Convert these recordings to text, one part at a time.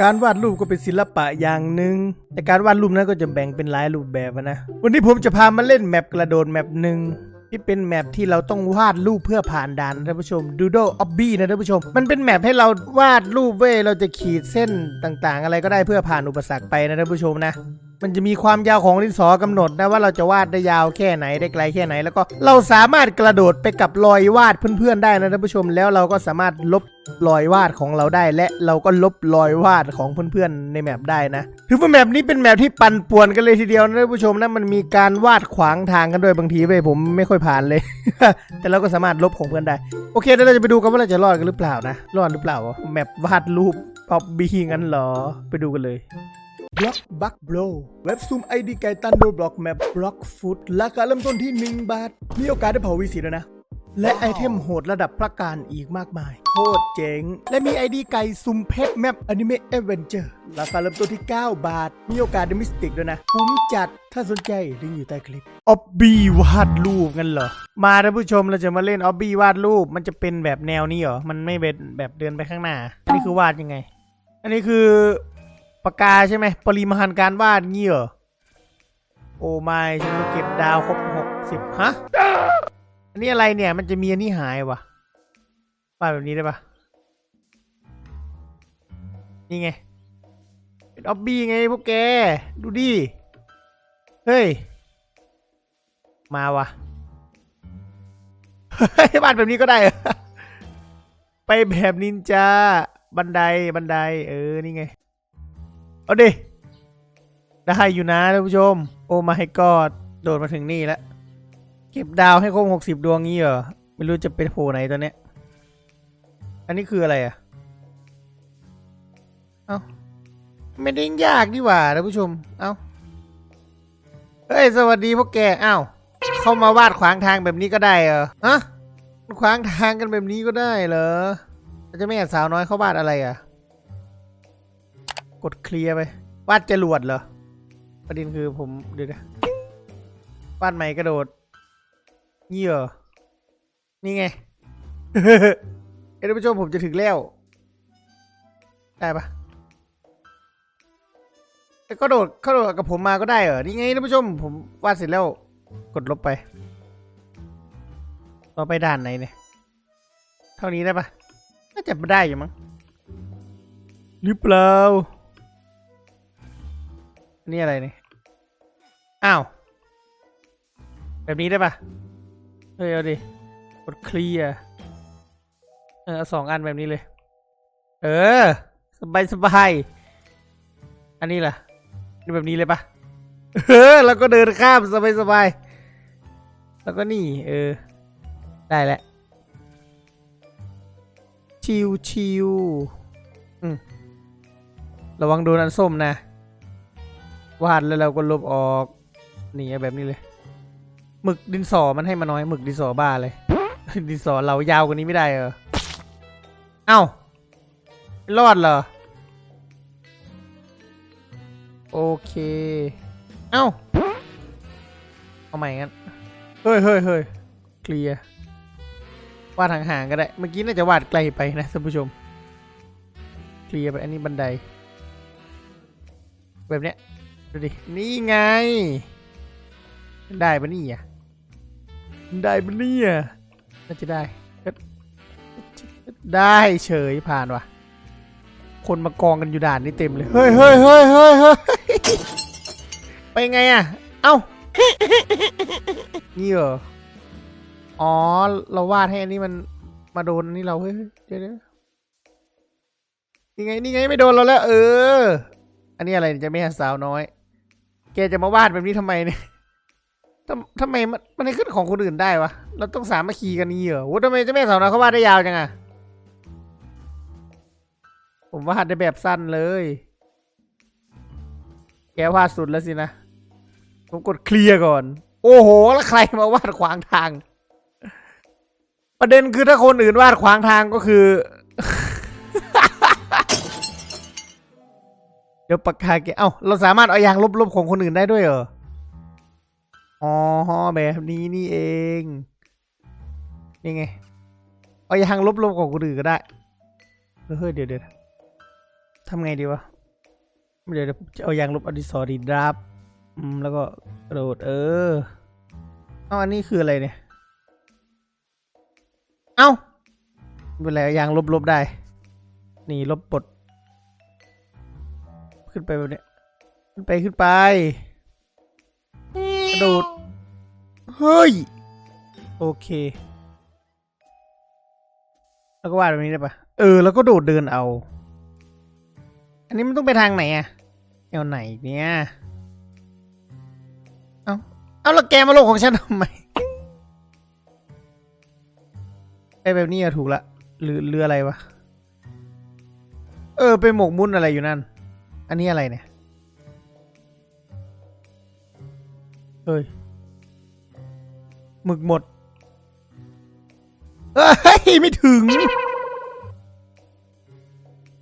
การวาดรูปก็เป็นศิลปะอย่างหนึ่งแต่การวาดรูปนั้นก็จะแบ่งเป็นหลายรูปแบบนะ วันนี้ผมจะพามาเล่นแมปกระโดดแมปหนึ่งที่เป็นแมปที่เราต้องวาดรูปเพื่อผ่านด่านนะท่านผู้ชม Doodle Obby นะท่านผู้ชม มันเป็นแมปให้เราวาดรูปเว้ยเราจะขีดเส้นต่างๆ อะไรก็ได้เพื่อผ่านอุปสรรคไปนะท่านผู้ชมนะ มันจะมีความยาวของดินสอกำหนดนะว่าเราจะวาดได้ยาวแค่ไหนได้ไกลแค่ไหน แล้วก็เราสามารถกระโดดไปกับรอยวาดเพื่อนๆได้นะท่านผู้ชมแล้วเราก็สามารถลบรอยวาดของเราได้ และเราก็ลบรอยวาดของเพื่อนๆในแมปได้นะถือว่าแมปนี้เป็นแมปที่ปั่นป่วนกันเลยทีเดียวนะท่านผู้ชมนะมันมีการวาดขวางทางกันด้วยบางทีเว้ยผมไม่ค่อยผ่านเลย แต่เราก็สามารถลบของเพื่อนได้ โอเคเดี๋ยวเราจะไปดูกันว่าเราจะรอดกันหรือเปล่านะรอดหรือเปล่าแมปวาดรูปป๊อบบี้งั้นเหรอไปดูกันเลย บล็อกบักโบรเว็บซูมไอดีไกตันโดบล็อกแมปบล็อกฟุตราคาเริ่มต้นที่ 1 บาท มีโอกาสได้เผาวีสีแล้วนะ และไอเทมโหดระดับพระการอีกมากมาย โคตรเจ๋ง และมีไอดีไก่ซุมเพชรแมปอนิเมะเอเวนเจอร์ราคาเริ่มต้นที่ 9 บาท มีโอกาสได้มิสติกด้วยนะคุ้มจัดถ้าสนใจลิงก์อยู่ใต้คลิปออบบี้วาดรูปกันเหรอ มาท่านผู้ชมเราจะมาเล่นออบบี้วาดรูปมันจะเป็นแบบแนวนี้เหรอ มันไม่เป็นแบบเดินไปข้างหน้าอันนี้คือวาดยังไง อันนี้คือ ปากกาใช่ไหมปริมาณการวาดเงี้เหรอโอ้ไม่ฉันเก็บดาวครบหกสิบฮะอันนี้อะไรเนี่ย มันจะมีอันนี้หายวะวาดแบบนี้ได้ปะนี่ไงเป็นออบบี้ไงพวกแก ดูดิ เฮ้ย มาวะเฮ้ยวาดแบบนี้ก็ได้ ไปแบบนินจา บันได บันได เออ นี่ไง เอาดิ ได้อยู่นะท่านผู้ชม โอ้มาให้กอดโดดมาถึงนี่แล้ว เก็บดาวให้ครบหกสิบดวงงี้เหรอ ไม่รู้จะเป็นโผล่ไหนตัวเนี้ย อันนี้คืออะไรอะ เอ้าไม่ได้ยากนี่หว่าท่านผู้ชม เอ้า เฮ้ย สวัสดีพวกแกอ้าวเข้ามาวาดขวางทางแบบนี้ก็ได้เหรอฮะขวางทางกันแบบนี้ก็ได้เหรอจะไม่เห็นสาวน้อยเข้าวาดอะไรอะ กดเคลียร์ไป วาดจรวดเหรอ ประเด็นคือผมเดี๋ยวนะวาดใหม่กระโดดนี่เหรอนี่ไงเอ้ท่านผู้ชมผมจะถึงแล้ว ได้ปะแต่ก็โดดเข้าโดดกับผมมาก็ได้เหรอ นี่ไงท่านผู้ชมผมวาดเสร็จแล้ว กดลบไปเราไปด่านไหนเนี่ย เท่านี้ได้ปะน่าจะได้อยู่มั้งหรือเปล่า นี่อะไรเนี่ยอ้าว แบบนี้ได้ปะเฮ้ยเอาดิ กดเคลียร์เออสองอันแบบนี้เลย เออ สบายสบาย อันนี้ล่ะนี่แบบนี้เลยปะเออ แล้วก็เดินข้ามสบายสบาย แล้วก็นี่ เออ ได้แล้ว ชิวชิวอืมระวังโดนอันส้มนะ วาดแล้วเราก็ลบออกนี่แบบนี้เลยหมึกดินสอมันให้มาน้อยหมึกดินสอบ้าเลย ดินสอเรายาวกว่านี้ไม่ได้เหรอเอ้ารอดเหรอโอเคเอ้าเอาใหม่งั้นเฮ้ยเฮ้ยเฮ้ยเคลียร์วาดห่างๆก็ได้ เมื่อกี้น่าจะวาดไกลไปนะท่านผู้ชม เคลียร์ไปอันนี้บันได แบบเนี้ย ดูดิ นี่ไง ได้ปะเนี่ยได้ปะเนี่ยน่าจะได้ก็ได้เฉยผ่านว่ะ คนมากองกันอยู่ด่านนี่เต็มเลยเฮ้ยเฮ้ยเฮ้ยเฮ้ยเฮ้ยไปไงอะ เอ้า นี่เหรอ อ๋อ เราวาดให้อันนี้มันมาโดนอันนี่เราเฮ้ยเฮ้ยเดี๋ยวเดี๋ยวนี่ไง นี่ไงไม่โดนเราแล้ว เออ อันนี้อะไรเนี่ยจะไม่ให้สาวน้อย แกจะมาวาดแบบนี้ทำไมเนี่ยทำทำไมมันมันให้ขึ้นของคนอื่นได้วะ เราต้องสามัคคีกันนี่เหรอโอ้ทำไมเจะแม่สาวน้อยเขาวาดได้ยาวจังอะผมวาดได้แบบสั้นเลย แกวาดสุดแล้วสินะ ผมกดเคลียร์ก่อน โอ้โห แล้วใครมาวาดขวางทาง ประเด็นคือถ้าคนอื่นวาดขวางทางก็คือ ดี๋ยวปากกาแกเอ้าเราสามารถเอายางลบๆของคนอื่นได้ด้วยเหรอ อ๋อแบบนี้นี่เอง นี่ไง เอายางลบๆของคนอื่นก็ได้ เฮ้ยเดี๋ยวเดี๋ยวทำไงดีวะ เดี๋ยวเดี๋ยวผมจะเอายางลบอดิสอรีดราฟอืมแล้วก็กระโดดเออเอาอันนี้คืออะไรเนี่ย เอ้าเป็นไรเอายางลบลบได้ นี่ลบปลด ขึ้นไปแบบนี้ขึ้นไปขึ้นไปกระโดดเฮ้ย โอเค แล้วก็วาดแบบนี้ได้ปะเออ แล้วก็โดดเดินเอา อันนี้มันต้องไปทางไหนอะแนวไหนเนี่ย เอาเอาแล้วแกมาโลกของฉันทำไมไอแบบนี้อะถูกละหรือเรืออะไรวะ เออไปหมกมุ่นอะไรอยู่นั่น อันนี้อะไรเนี่ย เฮ้ย หมึกหมด เฮ้ย ไม่ถึง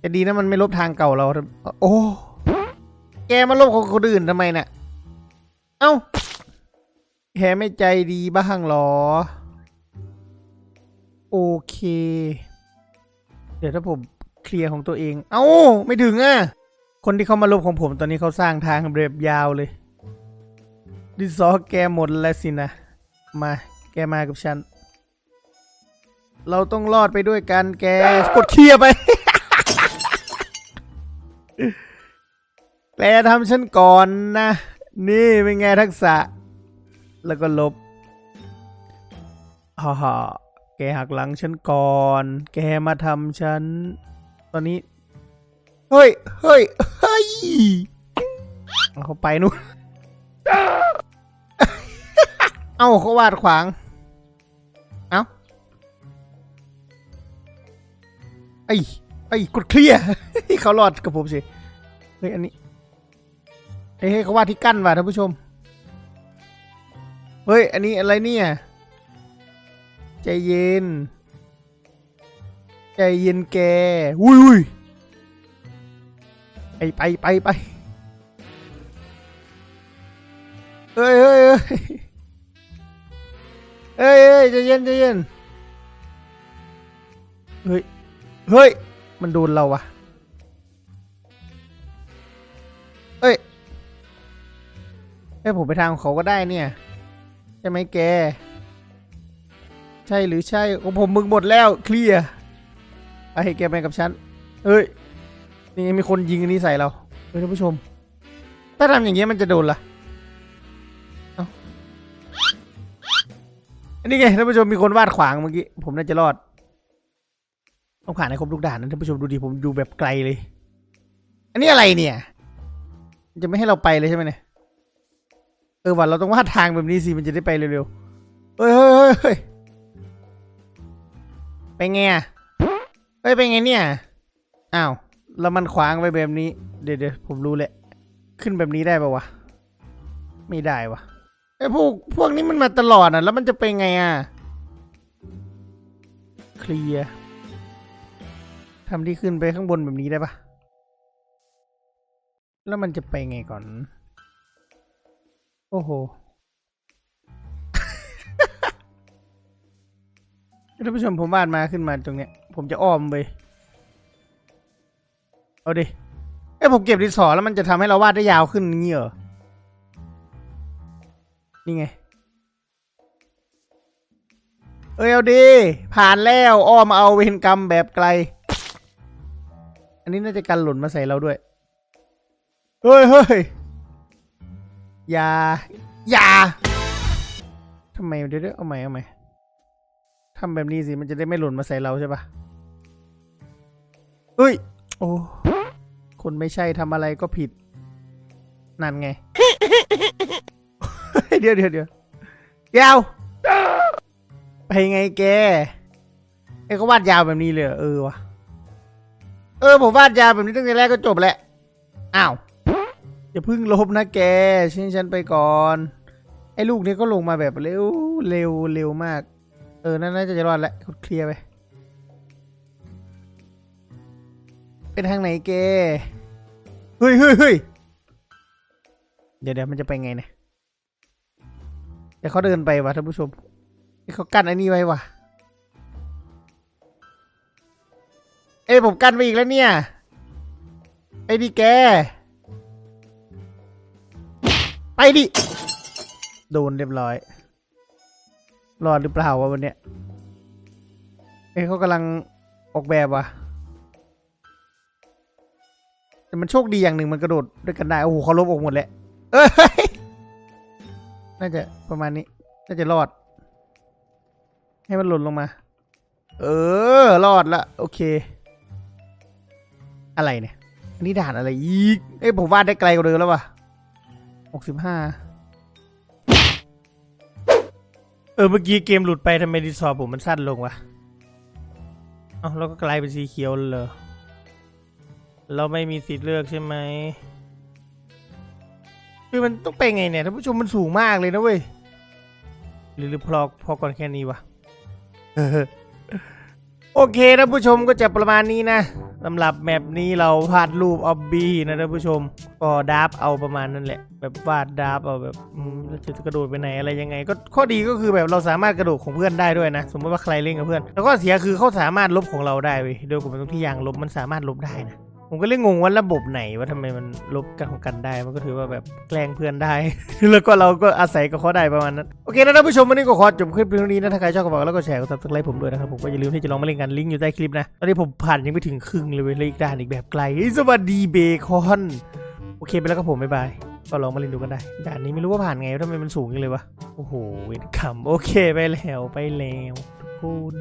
จะดีนะมันไม่ลบทางเก่าเรา โอ้ แกมาลบของคนอื่นทำไมเนี่ย เอ้า แกไม่ใจดีบ้างหรอ โอเค เดี๋ยวถ้าผมเคลียร์ของตัวเอง เอ้า ไม่ถึงอะ คนที่เขามาลบของผมตอนนี้เขาสร้างทางเรียบยาวเลย ดินสอแกหมดแล้วสินะ มาแกมากับฉัน เราต้องรอดไปด้วยกันแกกดเคลียร์ไป แกทำฉันก่อนนะ นี่เป็นไงทักษะ แล้วก็ลบฮ่าฮ่าแกหักหลังฉันก่อน แกมาทำฉัน ตอนนี้ เฮ้ย เฮ้ย เฮ้ยเอาเขาไปนู่นเอ้าเขาวาดขวาง เอ้า ไอ้ ไอ้กดเคลียร์เขารอดกับผมสิ เฮ้ย อันนี้เฮ้ยเฮ้ยเขาวาดที่กั้นว่ะท่านผู้ชม เฮ้ย อันนี้อะไรเนี่ย ใจเย็น ใจเย็นแก อุ้ยอุ้ย ไปไปไปไปเฮ้ยเฮ้ยเฮ้ยเฮ้ยเฮ้ยใจเย็นใจเย็นเฮ้ยเฮ้ยมันโดนเราวะเอ้ยให้ผมไปทางของเขาก็ได้เนี่ย ใช่ไหมแก ใช่หรือใช่ของผมมึงหมดแล้วเคลียร์ไปให้แกไปกับฉันเฮ้ย นี่มีคนยิงอันนี้ใส่เราเฮ้ยท่านผู้ชม ถ้าทำอย่างเงี้ยมันจะโดนล่ะเอาอันนี้ไงท่านผู้ชมมีคนวาดขวางเมื่อกี้ผมน่าจะรอดต้องผ่านให้ครบทุกด่านนะท่านผู้ชมดูดิผมดูแบบไกลเลย อันนี้อะไรเนี่ย จะไม่ให้เราไปเลยใช่ไหมเนี่ยเออวันเราต้องวาดทางแบบนี้สิมันจะได้ไปเร็วๆเฮ้ยเฮ้ยเฮ้ยเฮ้ยไปไงอะเฮ้ยไปไงเนี่ยอ้าว แล้วมันขวางไปแบบนี้ เดี๋ยวเดี๋ยวผมรู้แหละ ขึ้นแบบนี้ได้ปะวะ ไม่ได้วะไอ้พวกพวกนี้มันมาตลอดอะ แล้วมันจะไปไงอะ เคลียร์ทำที่ขึ้นไปข้างบนแบบนี้ได้ปะแล้วมันจะไปไงก่อน โอ้โหท่านผู้ชมผมวาดมาขึ้นมาตรงเนี้ย ผมจะอ้อมไป เอาดิเอ้ยผมเก็บดินสอแล้วมันจะทำให้เราวาดได้ยาวขึ้นงี้เหรอ นี่ไง เอ้ยเอาดิผ่านแล้วอ้อมเอาเวรกรรมแบบไกล อันนี้น่าจะกันหล่นมาใส่เราด้วย เฮ้ยเฮ้ยอย่าอย่าทำไมเดี๋ยวเดี๋ยวเอาใหม่เอาใหม่ทำแบบนี้สิมันจะได้ไม่หล่นมาใส่เราใช่ปะเฮ้ย โอ้ คนไม่ใช่ทำอะไรก็ผิด นั่นไง เดี๋ยวเดี๋ยวเดี๋ยวเยาว ไปไงแกไอ้ก็วาดยาวแบบนี้เลยเหรอเออวะเออผมวาดยาวแบบนี้ตั้งแต่แรกก็จบแหละอ้าวอย่าเพึ่งลบนะแกฉันฉันไปก่อน ไอ้ลูกนี้ก็ลงมาแบบเร็วเร็วเร็วมาก เออนั่นน่าจะรอดแล้วกดเคลียร์ไป เป็นทางไหนแกเฮ้ยเฮ้ยเฮ้ยเดี๋ยวเดี๋ยวมันจะไปไงเนี่ยเดี๋ยวเขาเดินไปวะท่านผู้ชมนี่เขากั้นไอ้นี่ไว้วะเอ้ยผมกั้นไว้อีกแล้วเนี่ยดิแก ไปดิ โดนเรียบร้อย รอดหรือเปล่าวะวันเนี้ย เอ้ยเขากำลังออกแบบว่ะ แต่มันโชคดีอย่างหนึ่งมันกระโดดด้วยกันได้ โอ้โหเขาลบออกหมดแหล้วเอ้ย น่าจะประมาณนี้ น่าจะรอด ให้มันหล่นลงมา เออ รอดละ โอเค อะไรเนี่ย อันนี้ด่านอะไรอีก เอ้ยผมวาดได้ไกลกว่าเดิมแล้วว่ะหกสิบห้าเออ เมื่อกี้เกมหลุดไปทำไมดีสอร์ผมมันสั้นลงวะ เอ้าแล้วก็กลายเป็นสีเขียวเลย เราไม่มีสิทธิ์เลือกใช่ไหมคือมันต้องไปไงเนี่ยท่านผู้ชมมันสูงมากเลยนะเว้ยหรือหรือพอพอก่อนแค่นี้วะโอเคท่านผู้ชมก็จะประมาณนี้นะสำหรับแมปนี้เราวาดรูปออบบี้นะท่านผู้ชม ก็ดาบเอาประมาณนั้นแหละ แบบวาดดาบเอาแบบอืมแล้วจะกระโดดไปไหนอะไรยังไง ก็ข้อดีก็คือแบบเราสามารถกระโดดของเพื่อนได้ด้วยนะ สมมติว่าใครเล่นกับเพื่อน แล้วก็เสียคือเขาสามารถลบของเราได้เว้ยโดยกลุ่มตรงที่ยางลบมันสามารถลบได้นะ ผมก็เลยงงว่าระบบไหนว่าทำไมมันลบกันของกันได้ มันก็ถือว่าแบบแกล้งเพื่อนได้ แล้วก็เราก็อาศัยกับเขาได้ประมาณนั้น โอเคนะท่านผู้ชมวันนี้ก็ขอจบคลิปเพียงเท่านี้นะถ้าใครชอบก็บอกแล้วก็แชร์กดซับสไครต์ผมด้วยนะครับ ผมก็อย่าลืมที่จะลองมาเล่นกันลิงก์อยู่ใต้คลิปนะ ตอนนี้ผมผ่านยังไม่ถึงครึ่งเลยเวลยอีกด้านอีกแบบไกล สวัสดีเบคอนโอเคไปแล้วครับผมบ๊ายบายก็ลองมาเล่นดูกันได้ด่านนี้ไม่รู้ว่าผ่านไงทำไมมันสูงอย่างเลยวะโอ้โหเวรกรรมโอเคไปแล้วไปแล้วทุกคน